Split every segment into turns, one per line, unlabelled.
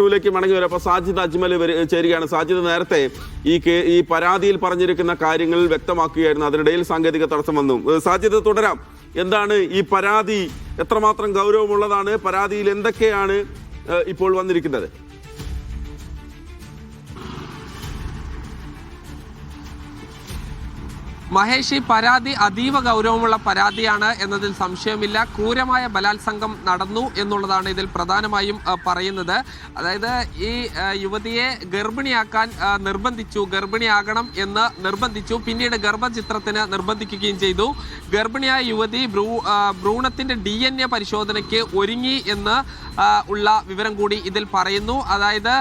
വിഷ്ണുവിലേക്ക് മടങ്ങി വരാം. അപ്പോൾ സാജിദ് അജ്മൽ ചേരുകയാണ്. സാജിദ് നേരത്തെ ഈ ഈ പരാതിയിൽ പറഞ്ഞിരിക്കുന്ന കാര്യങ്ങൾ വ്യക്തമാക്കുകയായിരുന്നു. അതിനിടയിൽ സാങ്കേതിക തടസ്സം വന്നു. സാജിദ് തുടരാം. എന്താണ് ഈ പരാതി? എത്രമാത്രം ഗൗരവമുള്ളതാണ്? പരാതിയിൽ എന്തൊക്കെയാണ് ഇപ്പോൾ വന്നിരിക്കുന്നത്?
മഹേഷ് ഈ പരാതി അതീവ ഗൗരവമുള്ള പരാതിയാണ് എന്നതിൽ സംശയമില്ല. ക്രൂരമായ ബലാത്സംഗം നടന്നു എന്നുള്ളതാണ് ഇതിൽ പ്രധാനമായും പറയുന്നത്. അതായത് ഈ യുവതിയെ ഗർഭിണിയാക്കാൻ നിർബന്ധിച്ചു. ഗർഭിണിയാകണം എന്ന് നിർബന്ധിച്ചു. പിന്നീട് ഗർഭചിത്രത്തിന് നിർബന്ധിക്കുകയും ചെയ്തു. ഗർഭിണിയായ യുവതി ഭ്രൂ ഭ്രൂണത്തിന്റെ ഡി എൻ എ പരിശോധനയ്ക്ക് ഒരുങ്ങി എന്ന് ഉള്ള വിവരം കൂടി ഇതിൽ പറയുന്നു. അതായത്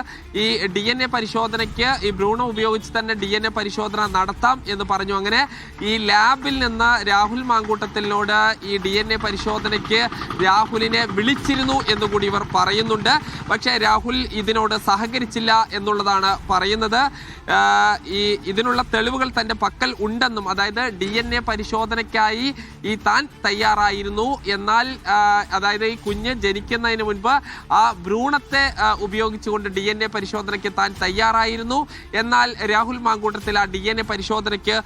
ഈ ഡി എൻ എ പരിശോധനയ്ക്ക് ഈ ഭ്രൂണം ഉപയോഗിച്ച് തന്നെ ഡി എൻ എ പരിശോധന നടത്താം എന്ന് പറഞ്ഞു. അങ്ങനെ ഈ ലാബിൽ നിന്ന് രാഹുൽ മാങ്കൂട്ടത്തിനോട് ഈ ഡി എൻ എ പരിശോധനയ്ക്ക് രാഹുലിനെ വിളിച്ചിരുന്നു എന്ന് കൂടി ഇവർ പറയുന്നുണ്ട്. പക്ഷേ രാഹുൽ ഇതിനോട് സഹകരിച്ചില്ല എന്നുള്ളതാണ് പറയുന്നത്. ഈ ഇതിനുള്ള തെളിവുകൾ തന്റെ പക്കൽ ഉണ്ടെന്നും അതായത് ഡി എൻ എ പരിശോധനയ്ക്കായി ഈ താൻ തയ്യാറായിരുന്നു. എന്നാൽ അതായത് ഈ കുഞ്ഞ് ജനിക്കുന്നതിന് മുൻപ് ആ ഭ്രൂണത്തെ ഉപയോഗിച്ചുകൊണ്ട് ഡി എൻ എ പരിശോധനയ്ക്ക് താൻ തയ്യാറായിരുന്നു. എന്നാൽ രാഹുൽ മാങ്കൂട്ടത്തിൽ ആ ഡി എൻ എ പരിശോധനയ്ക്ക്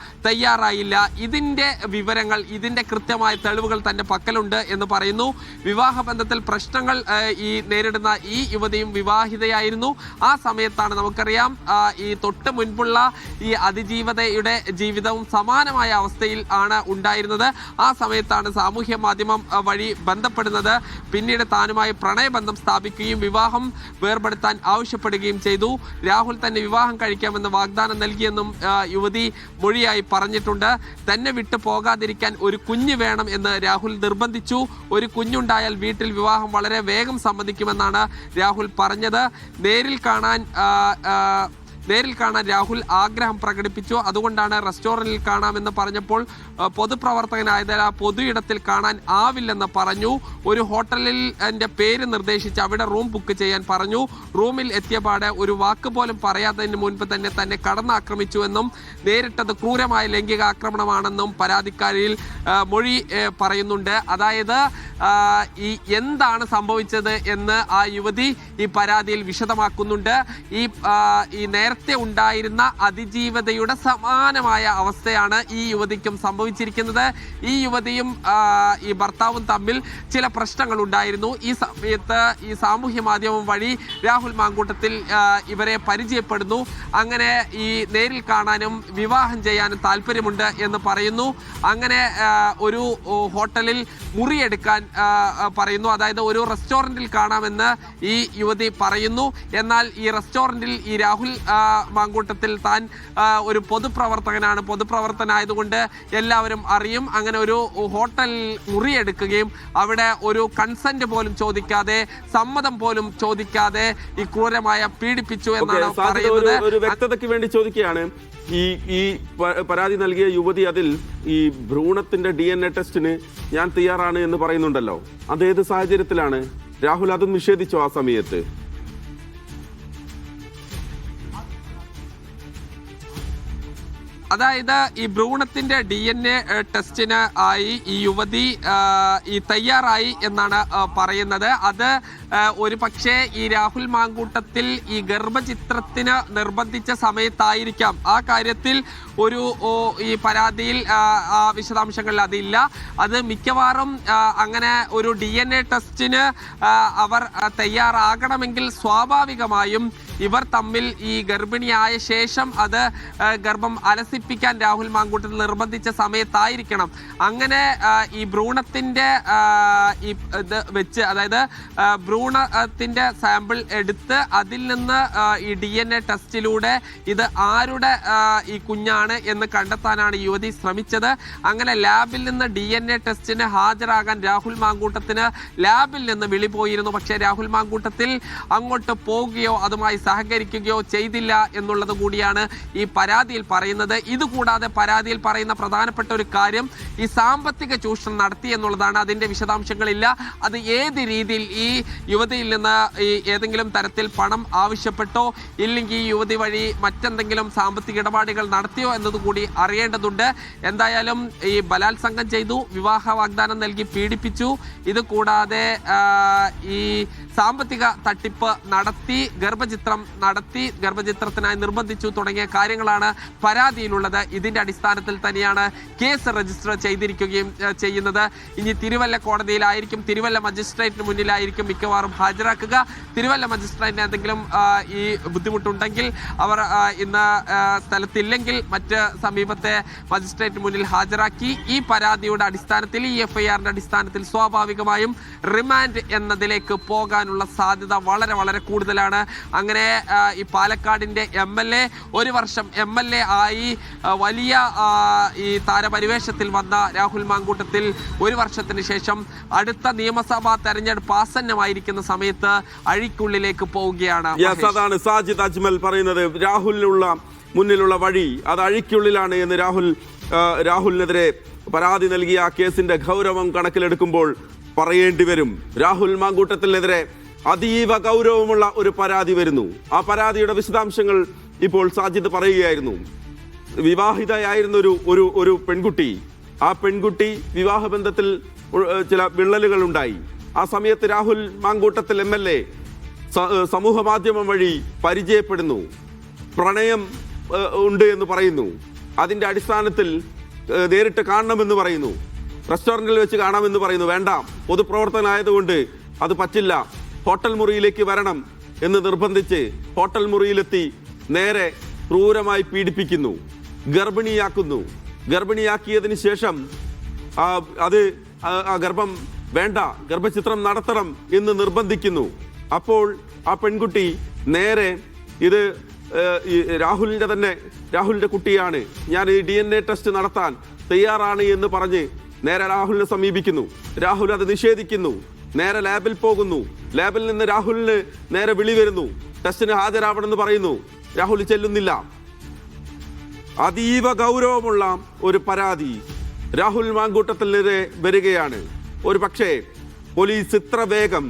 തയ്യാറായില്ല. ഇതിന്റെ വിവരങ്ങൾ ഇതിന്റെ കൃത്യമായ തെളിവുകൾ തന്റെ പക്കലുണ്ട് എന്ന് പറയുന്നു. വിവാഹ ബന്ധത്തിൽ പ്രശ്നങ്ങൾ ഈ നേരിടുന്ന ഈ യുവതിയും വിവാഹിതയായിരുന്നു. ആ സമയത്താണ് നമുക്കറിയാം ഈ തൊട്ട് മുൻപുള്ള ഈ അതിജീവതയുടെ ജീവിതവും സമാനമായ അവസ്ഥയിൽ ആണ് ഉണ്ടായിരുന്നത്. ആ സമയത്താണ് സാമൂഹ്യ മാധ്യമം വഴി ബന്ധപ്പെടുന്നത്. പിന്നീട് താനുമായി പ്രണയബന്ധം സ്ഥാപിക്കുകയും വിവാഹം വേർപെടുത്താൻ ആവശ്യപ്പെടുകയും ചെയ്തു. രാഹുൽ തന്നെ വിവാഹം കഴിക്കാമെന്ന് വാഗ്ദാനം നൽകിയെന്നും യുവതി മൊഴിയായി പറഞ്ഞിട്ടുണ്ട്. തന്നെ വിട്ടു പോകാതിരിക്കാൻ ഒരു കുഞ്ഞ് വേണം എന്ന് രാഹുൽ നിർബന്ധിച്ചു. ഒരു കുഞ്ഞുണ്ടായാൽ വീട്ടിൽ വിവാഹം വളരെ വേഗം സമ്മതിക്കുമെന്നാണ് രാഹുൽ പറഞ്ഞത്. നേരിൽ കാണാൻ നേരിൽ കാണാൻ രാഹുൽ ആഗ്രഹം പ്രകടിപ്പിച്ചു. അതുകൊണ്ടാണ് റെസ്റ്റോറന്റിൽ കാണാമെന്ന് പറഞ്ഞപ്പോൾ പൊതുപ്രവർത്തകനായതിനാൽ ആ പൊതു ഇടത്തിൽ കാണാൻ ആവില്ലെന്ന് പറഞ്ഞു. ഒരു ഹോട്ടലിൽ എന്റെ പേര് നിർദ്ദേശിച്ച് അവിടെ റൂം ബുക്ക് ചെയ്യാൻ പറഞ്ഞു. റൂമിൽ എത്തിയപാട് ഒരു വാക്ക് പോലും പറയാത്തതിന് മുൻപ് തന്നെ തന്നെ കടന്നാക്രമിച്ചുവെന്നും നേരിട്ടത് ക്രൂരമായ ലൈംഗിക ആക്രമണമാണെന്നും പരാതിക്കാരിൽ മൊഴി പറയുന്നുണ്ട്. അതായത് ഈ എന്താണ് സംഭവിച്ചത് എന്ന് ആ യുവതി ഈ പരാതിയിൽ വിശദമാക്കുന്നുണ്ട്. ഈ ഈ നേരത്തെ ഉണ്ടായിരുന്ന അതിജീവതയുടെ സമാനമായ അവസ്ഥയാണ് ഈ യുവതിക്കും സംഭവിച്ചിരിക്കുന്നത്. ഈ യുവതിയും ഈ ഭർത്താവും തമ്മിൽ ചില പ്രശ്നങ്ങൾ ഉണ്ടായിരുന്നു ഈ സമയത്ത് ഈ സാമൂഹ്യ മാധ്യമം വഴി രാഹുൽ മാങ്കൂട്ടത്തിൽ ഇവരെ പരിചയപ്പെടുന്നു. അങ്ങനെ ഈ നേരിൽ കാണാനും വിവാഹം ചെയ്യാനും താല്പര്യമുണ്ട് എന്ന് പറയുന്നു. അങ്ങനെ ഒരു ഹോട്ടലിൽ മുറിയെടുക്കാൻ പറയുന്നു. അതായത് ഒരു റെസ്റ്റോറന്റിൽ കാണാമെന്ന് ഈ യുവതി പറയുന്നു. എന്നാൽ ഈ റെസ്റ്റോറന്റിൽ ഈ രാഹുൽ മാങ്കൂട്ടത്തിൽ താൻ ഒരു പൊതുപ്രവർത്തകനാണ്. പൊതുപ്രവർത്തനായതുകൊണ്ട് എല്ലാവരും അറിയും. അങ്ങനെ ഒരു ഹോട്ടൽ മുറിയെടുക്കുകയും അവിടെ ഒരു കൺസെന്റ് പോലും ചോദിക്കാതെ സമ്മതം പോലും ചോദിക്കാതെ ഈ ക്രൂരമായ പീഡിപ്പിച്ചു എന്നാണ് പറയുന്നത്.
ഒരു വ്യക്തതയ്ക്ക് വേണ്ടി ചോദിക്കുകയാണ്. ഈ ഈ പരാതി നൽകിയ യുവതി അതിൽ ഈ ഭ്രൂണത്തിന്റെ ഡി എൻ എ ടെസ്റ്റിന് ഞാൻ തയ്യാറാണ് എന്ന് പറയുന്നുണ്ടല്ലോ. അതേത് സാഹചര്യത്തിലാണ്? രാഹുൽ അതും നിഷേധിച്ചോ ആ സമയത്ത്.
അതായത് ഈ ഭ്രൂണത്തിന്റെ ഡി എൻ എ ടെസ്റ്റിന് ആയി ഈ യുവതി ഈ തയ്യാറായി എന്നാണ് പറയുന്നത്. അത് ഒരു പക്ഷേ ഈ രാഹുൽ മാങ്കൂട്ടത്തിൽ ഈ ഗർഭചിത്രത്തിന് നിർബന്ധിച്ച സമയത്തായിരിക്കാം. ആ കാര്യത്തിൽ ഒരു ഈ പരാതിയിൽ ആ, വിശദാംശങ്ങളിൽ അതില്ല. അത് മിക്കവാറും അങ്ങനെ ഒരു ഡി ടെസ്റ്റിന് അവർ തയ്യാറാകണമെങ്കിൽ സ്വാഭാവികമായും ഇവർ തമ്മിൽ ഈ ഗർഭിണിയായ ശേഷം അത് ഗർഭം അലസിപ്പിക്കാൻ രാഹുൽ മാങ്കൂട്ടത്തിൽ നിർബന്ധിച്ച സമയത്തായിരിക്കണം. അങ്ങനെ ഈ ഭ്രൂണത്തിന്റെ ഇത് വെച്ച് അതായത് ഭ്രൂണത്തിന്റെ സാമ്പിൾ എടുത്ത് അതിൽ നിന്ന് ഈ ഡി എൻ എ ടെസ്റ്റിലൂടെ ഇത് ആരുടെ ഈ കുഞ്ഞാണ് എന്ന് കണ്ടെത്താനാണ് യുവതി ശ്രമിച്ചത്. അങ്ങനെ ലാബിൽ നിന്ന് ഡി എൻ എ ടെസ്റ്റിന് ഹാജരാകാൻ രാഹുൽ മാങ്കൂട്ടത്തിന് ലാബിൽ നിന്ന് വിളി പോയിരുന്നു. പക്ഷേ രാഹുൽ മാങ്കൂട്ടത്തിൽ അങ്ങോട്ട് പോവുകയോ അതുമായി സഹകരിക്കുകയോ ചെയ്തില്ല എന്നുള്ളത് കൂടിയാണ് ഈ പരാതിയിൽ പറയുന്നത്. ഇതുകൂടാതെ പരാതിയിൽ പറയുന്ന പ്രധാനപ്പെട്ട ഒരു കാര്യം ഈ സാമ്പത്തിക ചൂഷണം നടത്തി എന്നുള്ളതാണ്. അതിന്റെ വിശദാംശങ്ങളില്ല. അത് ഏത് രീതിയിൽ ഈ യുവതിയിൽ നിന്ന് ഈ ഏതെങ്കിലും തരത്തിൽ പണം ആവശ്യപ്പെട്ടോ ഇല്ലെങ്കിൽ ഈ യുവതി വഴി മറ്റെന്തെങ്കിലും സാമ്പത്തിക ഇടപാടുകൾ നടത്തിയോ എന്നതുകൂടി അറിയേണ്ടതുണ്ട്. എന്തായാലും ഈ ബലാത്സംഗം ചെയ്തു വിവാഹ വാഗ്ദാനം നൽകി പീഡിപ്പിച്ചു. ഇത് കൂടാതെ ഈ സാമ്പത്തിക തട്ടിപ്പ് നടത്തി ഗർഭചിത്രം നടത്തി ഗർഭചിത്രത്തിനായി നിർബന്ധിച്ചു തുടങ്ങിയ കാര്യങ്ങളാണ് പരാതിയിലുള്ളത്. ഇതിന്റെ അടിസ്ഥാനത്തിൽ തന്നെയാണ് കേസ് രജിസ്റ്റർ ചെയ്തിരിക്കുകയും ചെയ്യുന്നത്. ഇനി തിരുവല്ല കോടതിയിലായിരിക്കും തിരുവല്ല മജിസ്ട്രേറ്റിന് മുന്നിലായിരിക്കും മിക്കവാറും ഹാജരാക്കുക. തിരുവല്ല മജിസ്ട്രേറ്റിന് എന്തെങ്കിലും ഈ ബുദ്ധിമുട്ടുണ്ടെങ്കിൽ അവർ ഇന്ന് സ്ഥലത്തില്ലെങ്കിൽ മറ്റ് സമീപത്തെ മജിസ്ട്രേറ്റിന് മുന്നിൽ ഹാജരാക്കി. ഈ പരാതിയുടെ അടിസ്ഥാനത്തിൽ ഈ എഫ്ഐആറിന്റെ അടിസ്ഥാനത്തിൽ സ്വാഭാവികമായും റിമാൻഡ് എന്നതിലേക്ക് പോകാനുള്ള സാധ്യത വളരെ വളരെ കൂടുതലാണ്. അങ്ങനെ ആ, ഈ പാലക്കാടിന്റെ എം എൽ എ ഒരു വർഷം എം എൽ എ ആയി വലിയ ഈ താരപരിവേഷത്തിൽ വന്ന രാഹുൽ മാങ്കൂട്ടത്തിൽ ഒരു വർഷത്തിന് ശേഷം അടുത്ത നിയമസഭാ തെരഞ്ഞെടുപ്പ് ആസന്നമായിരിക്കുന്ന സമയത്ത് അഴിക്കുള്ളിലേക്ക് പോവുകയാണ്
അതാണ് സാജിദ് അജ്മൽ പറയുന്നത്. രാഹുലിനുള്ള മുന്നിലുള്ള വഴി അത് അഴിക്കുള്ളിലാണ് എന്ന് രാഹുൽ രാഹുലിനെതിരെ പരാതി നൽകിയ ആ കേസിന്റെ ഗൗരവം കണക്കിലെടുക്കുമ്പോൾ പറയേണ്ടി വരും. രാഹുൽ മാങ്കൂട്ടത്തിനെതിരെ അതീവ ഗൗരവമുള്ള ഒരു പരാതി വരുന്നു. ആ പരാതിയുടെ വിശദാംശങ്ങൾ ഇപ്പോൾ സാജിദ് പറയുകയായിരുന്നു. വിവാഹിതയായിരുന്ന ഒരു ഒരു ഒരു പെൺകുട്ടി. ആ പെൺകുട്ടി വിവാഹബന്ധത്തിൽ ചില വിള്ളലുകൾ ഉണ്ടായി ആ സമയത്ത് Rahul Mamkootathil M L A സമൂഹ മാധ്യമം വഴി പരിചയപ്പെടുന്നു. പ്രണയം ഉണ്ട് എന്ന് പറയുന്നു. അതിന്റെ അടിസ്ഥാനത്തിൽ നേരിട്ട് കാണണമെന്ന് പറയുന്നു. റെസ്റ്റോറന്റിൽ വെച്ച് കാണാമെന്ന് പറയുന്നു. വേണ്ട പൊതുപ്രവർത്തനായതുകൊണ്ട് അത് പറ്റില്ല. ഹോട്ടൽ മുറിയിലേക്ക് വരണം എന്ന് നിർബന്ധിച്ച് ഹോട്ടൽ മുറിയിലെത്തി നേരെ ക്രൂരമായി പീഡിപ്പിക്കുന്നു. ഗർഭിണിയാക്കുന്നു. ഗർഭിണിയാക്കിയതിന് ശേഷം അത് ആ- ഗർഭം വേണ്ട ഗർഭചിത്രം നടത്തണം എന്ന് നിർബന്ധിക്കുന്നു. അപ്പോൾ ആ പെൺകുട്ടി നേരെ ഇത് രാഹുലിന്റെ തന്നെ രാഹുലിന്റെ കുട്ടിയാണ്. ഞാൻ ഈ ഡി എൻ എ ടെസ്റ്റ് നടത്താൻ തയ്യാറാണ് എന്ന് പറഞ്ഞ് നേരെ രാഹുലിനെ സമീപിക്കുന്നു. രാഹുൽ അത് നിഷേധിക്കുന്നു. നേരെ ലാബിൽ പോകുന്നു. ലാബിൽ നിന്ന് രാഹുലിന് നേരെ വിളി വരുന്നു. ടെസ്റ്റിന് ഹാജരാവണമെന്ന് പറയുന്നു. രാഹുൽ ചെല്ലുന്നില്ല. അതീവ ഗൗരവമുള്ള ഒരു പരാതി രാഹുൽ മാങ്കൂട്ടത്തിനെതിരെ വരികയാണ്. ഒരു പക്ഷേ പോലീസ് ഇത്ര വേഗം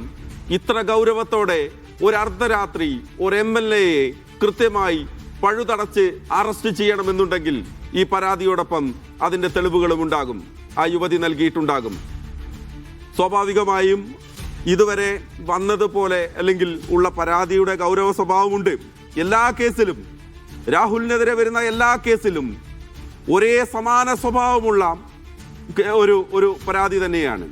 ഇത്ര ഗൗരവത്തോടെ ഒരു അർദ്ധരാത്രി ഒരു എം എൽ എയെ കൃത്യമായി പഴുതടച്ച് അറസ്റ്റ് ചെയ്യണമെന്നുണ്ടെങ്കിൽ ഈ പരാതിയോടൊപ്പം അതിന്റെ തെളിവുകളും ഉണ്ടാകും. ആ യുവതി നൽകിയിട്ടുണ്ടാകും. സ്വാഭാവികമായും ഇതുവരെ വന്നതുപോലെ അല്ലെങ്കിൽ ഉള്ള പരാതിയുടെ ഗൗരവ സ്വഭാവമുണ്ട്. എല്ലാ കേസിലും രാഹുലിനെതിരെ വരുന്ന എല്ലാ കേസിലും ഒരേ സമാന സ്വഭാവമുള്ള ഒരു ഒരു പരാതി തന്നെയാണ്.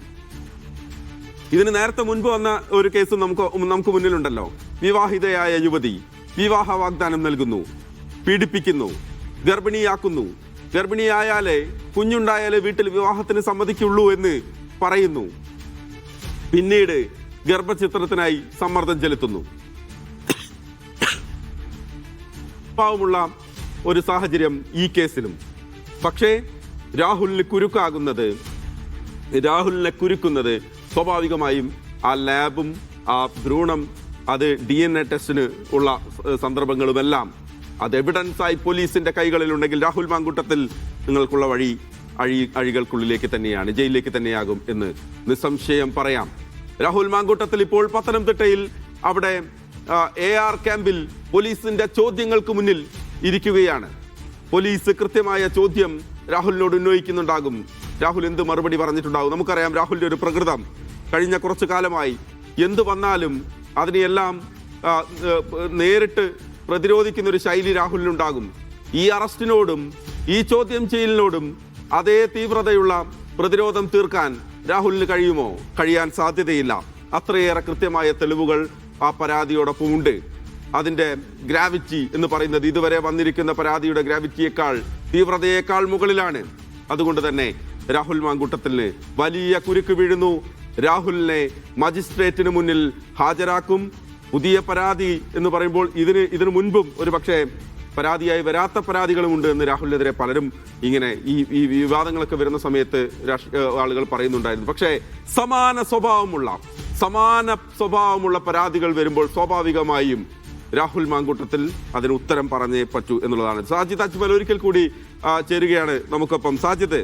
ഇതിന് നേരത്തെ മുൻപ് വന്ന ഒരു കേസ് നമുക്ക് നമുക്ക് മുന്നിലുണ്ടല്ലോ. വിവാഹിതയായ യുവതി വിവാഹ വാഗ്ദാനം നൽകുന്നു പീഡിപ്പിക്കുന്നു ഗർഭിണിയാക്കുന്നു. ഗർഭിണിയായാലേ കുഞ്ഞുണ്ടായാലേ വീട്ടിൽ വിവാഹത്തിന് സമ്മതിക്കുള്ളൂ എന്ന് പറയുന്നു. പിന്നീട് ഗർഭചിത്രത്തിനായി സമ്മർദ്ദം ചെലുത്തുന്നു. പാവമുള്ള ഒരു സാഹചര്യം ഈ കേസിലും. പക്ഷേ രാഹുലിന് കുരുക്കാകുന്നത് രാഹുലിനെ കുരുക്കുന്നത് സ്വാഭാവികമായും ആ ലാബും ആ ഭ്രൂണം അത് ഡി എൻ എ ടെസ്റ്റിന് ഉള്ള സന്ദർഭങ്ങളുമെല്ലാം. അത് എവിഡൻസായി പോലീസിന്റെ കൈകളിലുണ്ടെങ്കിൽ രാഹുൽ മാങ്കൂട്ടത്തിൽ നിങ്ങൾക്കുള്ള വഴി അഴി അഴികൾക്കുള്ളിലേക്ക് തന്നെയാണ് ജയിലിലേക്ക് തന്നെയാകും എന്ന് നിസ്സംശയം പറയാം. രാഹുൽ മാങ്കൂട്ടത്തിൽ ഇപ്പോൾ പത്തനംതിട്ടയിൽ അവിടെ എ ആർ ക്യാമ്പിൽ പോലീസിന്റെ ചോദ്യങ്ങൾക്ക് മുന്നിൽ ഇരിക്കുകയാണ്. പോലീസ് കൃത്യമായ ചോദ്യം രാഹുലിനോട് ഉന്നയിക്കുന്നുണ്ടാകും. രാഹുൽ എന്ത് മറുപടി പറഞ്ഞിട്ടുണ്ടാകും? നമുക്കറിയാം രാഹുലിന്റെ ഒരു പ്രകൃതം. കഴിഞ്ഞ കുറച്ചു കാലമായി എന്ത് വന്നാലും അതിനെയെല്ലാം നേരിട്ട് പ്രതിരോധിക്കുന്ന ഒരു ശൈലി രാഹുലിനുണ്ടാകും. ഈ അറസ്റ്റിനോടും ഈ ചോദ്യം ചെയ്യലിനോടും അതേ തീവ്രതയുള്ള പ്രതിരോധം തീർക്കാൻ രാഹുലിന് കഴിയുമോ? കഴിയാൻ സാധ്യതയില്ല. അത്രയേറെ കൃത്യമായ തെളിവുകൾ ആ പരാതിയോടൊപ്പം ഉണ്ട് അതിന്റെ ഗ്രാവിറ്റി എന്ന് പറയുന്നത് ഇതുവരെ വന്നിരിക്കുന്ന പരാതിയുടെ ഗ്രാവിറ്റിയേക്കാൾ തീവ്രതയേക്കാൾ മുകളിലാണ്. അതുകൊണ്ട് തന്നെ രാഹുൽ മാങ്കൂട്ടത്തിന് വലിയ കുരുക്ക് വീഴുന്നു. രാഹുലിനെ മജിസ്ട്രേറ്റിന് മുന്നിൽ ഹാജരാക്കും. പുതിയ പരാതി എന്ന് പറയുമ്പോൾ ഇതിന് ഇതിനു മുൻപും ഒരു പക്ഷേ പരാതിയായി വരാത്ത പരാതികളുമുണ്ട് എന്ന് രാഹുലിനെതിരെ പലരും ഇങ്ങനെ ഈ ഈ വിവാദങ്ങളൊക്കെ വരുന്ന സമയത്ത് ആളുകൾ പറയുന്നുണ്ടായിരുന്നു. പക്ഷേ സമാന സ്വഭാവമുള്ള സമാന സ്വഭാവമുള്ള പരാതികൾ വരുമ്പോൾ സ്വാഭാവികമായും രാഹുൽ മാങ്കൂട്ടത്തിൽ അതിന് ഉത്തരം പറഞ്ഞേ പറ്റൂ എന്നുള്ളതാണ്. സാജിദ് അജ്മൽ ഒരിക്കൽ കൂടി ചേരുകയാണ് നമുക്കൊപ്പം. സാജിദ്.